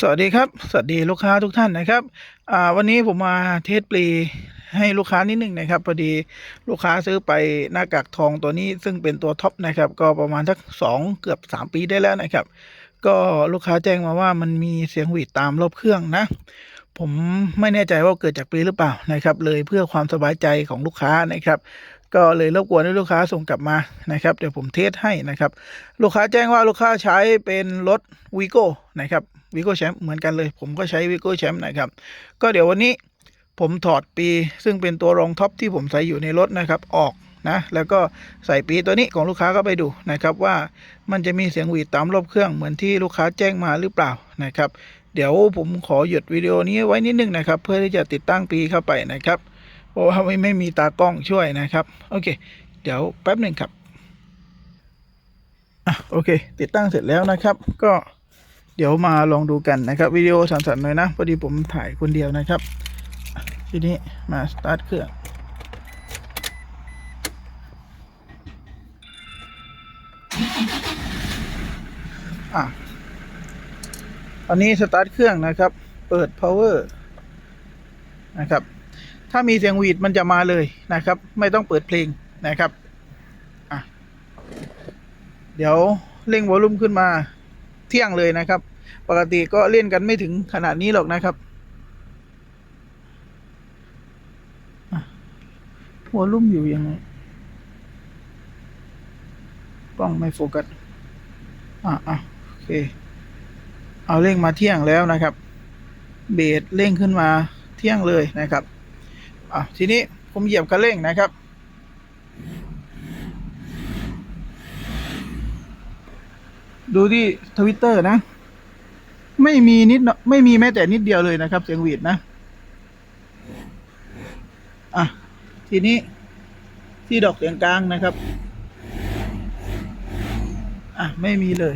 สวัสดีครับ สวัสดีลูกค้าทุกท่านนะครับวันนี้ผมมาเทสปลีให้ลูกค้านิดหนึ่งนะครับพอดีลูกค้าซื้อไปหน้ากากทองตัวนี้ซึ่งเป็นตัวท็อปนะครับ ก็ประมาณสักสองเกือบสามปีได้แล้วนะครับ ก็ลูกค้าแจ้งมาว่ามันมีเสียงหวีดตามรอบเครื่องนะ ผมไม่แน่ใจว่าเกิดจากปลีหรือเปล่านะครับ เลยเพื่อความสบายใจของลูกค้านะครับก็เลยรบกวนให้ลูกค้าส่งกลับมานะครับเดี๋ยวผมเทสให้นะครับ ลูกค้าแจ้งว่าลูกค้าใช้เป็นรถวีโก้นะครับ วีโก้แชมป์เหมือนกันเลย ผมก็ใช้วีโก้แชมป์นะครับ ก็เดี๋ยววันนี้ผมถอดปี ซึ่งเป็นตัวรองท็อปที่ผมใส่อยู่ในรถนะครับออกนะแล้วก็ใส่ปีตัวนี้ของลูกค้าก็ไปดูนะครับว่ามันจะมีเสียงหวีดตามรอบเครื่องเหมือนที่ลูกค้าแจ้งมาหรือเปล่านะครับ เดี๋ยวผมขอหยุดวิดีโอนี้ไว้นิดนึงนะครับ เพื่อที่จะติดตั้งปีเข้าไปนะครับเพราะว่าไม่ไม่มีตากล้องช่วยนะครับโอเค เดี๋ยวแป๊บหนึ่งครับอะโอเค ติดตั้งเสร็จแล้วนะครับ ก็ เดี๋ยวมาลองดูกันนะครับวิดีโอสั้นๆหน่อยนะพอดีผมถ่ายคนเดียวนะครับ ทีนี้มาสตาร์ทเครื่องอะตอนนี้สตาร์ทเครื่องนะครับ เปิด power นะครับ ถ้ามีเสียงหวีดมันจะมาเลยนะครับ ไม่ต้องเปิดเพลงนะครับอะเดี๋ยวเร่งวอลลุ่มขึ้นมาเที่ยงเลยนะครับ ปกติก็เล่นกันไม่ถึงขนาดนี้หรอกนะครับอะวลุ่มอยู่ยังไงกล้องไม่โฟกัสอะอะโอเค เอาเร่งมาเที่ยงแล้วนะครับ เบสเร่งขึ้นมาเที่ยงเลยนะครับอะทีนี้ผมเหยียบคันเร่งนะครับดูที่ทวิตเตอร์นะ ไม่มีนิดไม่มีแม้แต่นิดเดียวเลยนะครับ เสียงหวีดนะ อะ ทีนี้ที่ดอกเสียงกลางนะครับ อะ ไม่มีเลย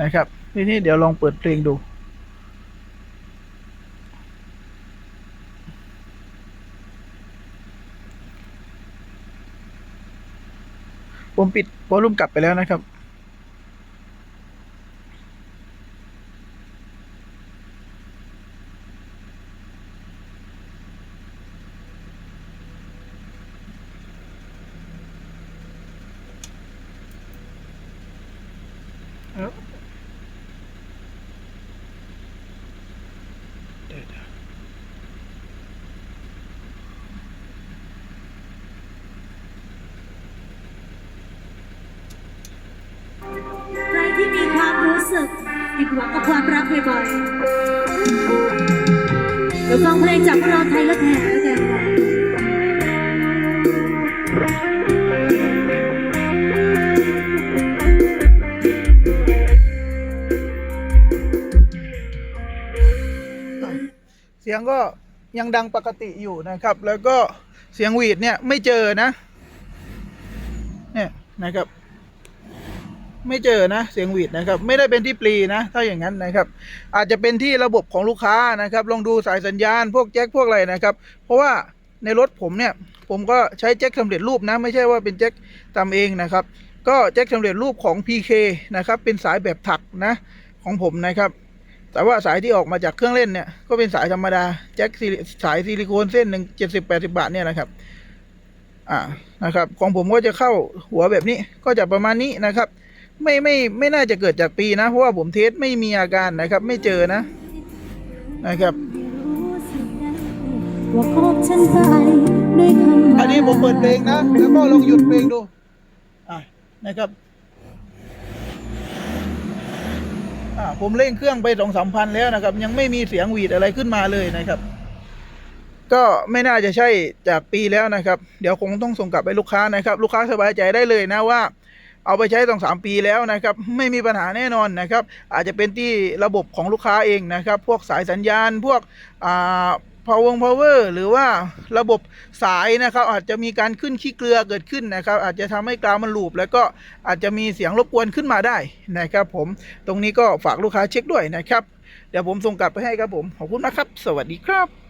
นะครับ ทีนี้เดี๋ยวลองเปิดเพลงดูผมปิดวอลุ่มกลับไปแล้วนะครับ เดี๋ยวๆ ใครที่มีความรู้สึกผิดหวังกับความรักบ่อยๆเดี๋ยวฟังเพลงจากพวกเราไทยและแท้ ก็ยังดังปกติอยู่นะครับ แล้วก็เสียงหวีดเนี่ยไม่เจอนะ เนี่ยนะครับ ไม่เจอนะเสียงหวีดนะครับ ไม่ได้เป็นที่ปลีนะ ถ้าอย่างนั้นนะครับ อาจจะเป็นที่ระบบของลูกค้านะครับ ลองดูสายสัญญาณ พวกแจ็คพวกอะไรนะครับ เพราะว่าในรถผมเนี่ย ผมก็ใช้แจ็คสำเร็จรูปนะ ไม่ใช่ว่าเป็นแจ็คทำเองนะครับ ก็แจ็คสำเร็จรูปของ PK นะครับ เป็นสายแบบถักนะของผมนะครับ แต่ว่าสายที่ออกมาจากเครื่องเล่นเนี่ยก็เป็นสายธรรมดาแจ็คซิลสายซิลิโคนเส้นหนึ่งเจ็ดสิบแปดสิบาทเนี่ยนะครับ อ่านะครับ ของผมก็จะเข้าหัวแบบนี้ก็จะประมาณนี้นะครับ ไม่ไม่ไม่น่าจะเกิดจากปีนะ เพราะว่าผมเทสไม่มีอาการนะครับ ไม่เจอนะนะครับอันนี้ผมเปิดเพลงนะแล้วก็ลองหยุดเพลงดูอ่านะครับ อ่า ผมเร่งเครื่องไปสองสามพันแล้วนะครับ ยังไม่มีเสียงหวีดอะไรขึ้นมาเลยนะครับ ก็ไม่น่าจะใช่จากปีแล้วนะครับ เดี๋ยวคงต้องส่งกลับไปลูกค้านะครับ ลูกค้าสบายใจได้เลยนะว่า เอาไปใช้สองสามปีแล้วนะครับ ไม่มีปัญหาแน่นอนนะครับ อาจจะเป็นที่ระบบของลูกค้าเองนะครับ พวกสายสัญญาณพวกอ่า power power หรือว่าระบบสายนะครับ อาจจะมีการขึ้นขี้เกลือเกิดขึ้นนะครับ อาจจะทำให้กราวมันลูบแล้วก็อาจจะมีเสียงรบกวนขึ้นมาได้นะครับ ผมตรงนี้ก็ฝากลูกค้าเช็คด้วยนะครับ เดี๋ยวผมส่งกลับไปให้ครับผม ขอบคุณนะครับ สวัสดีครับ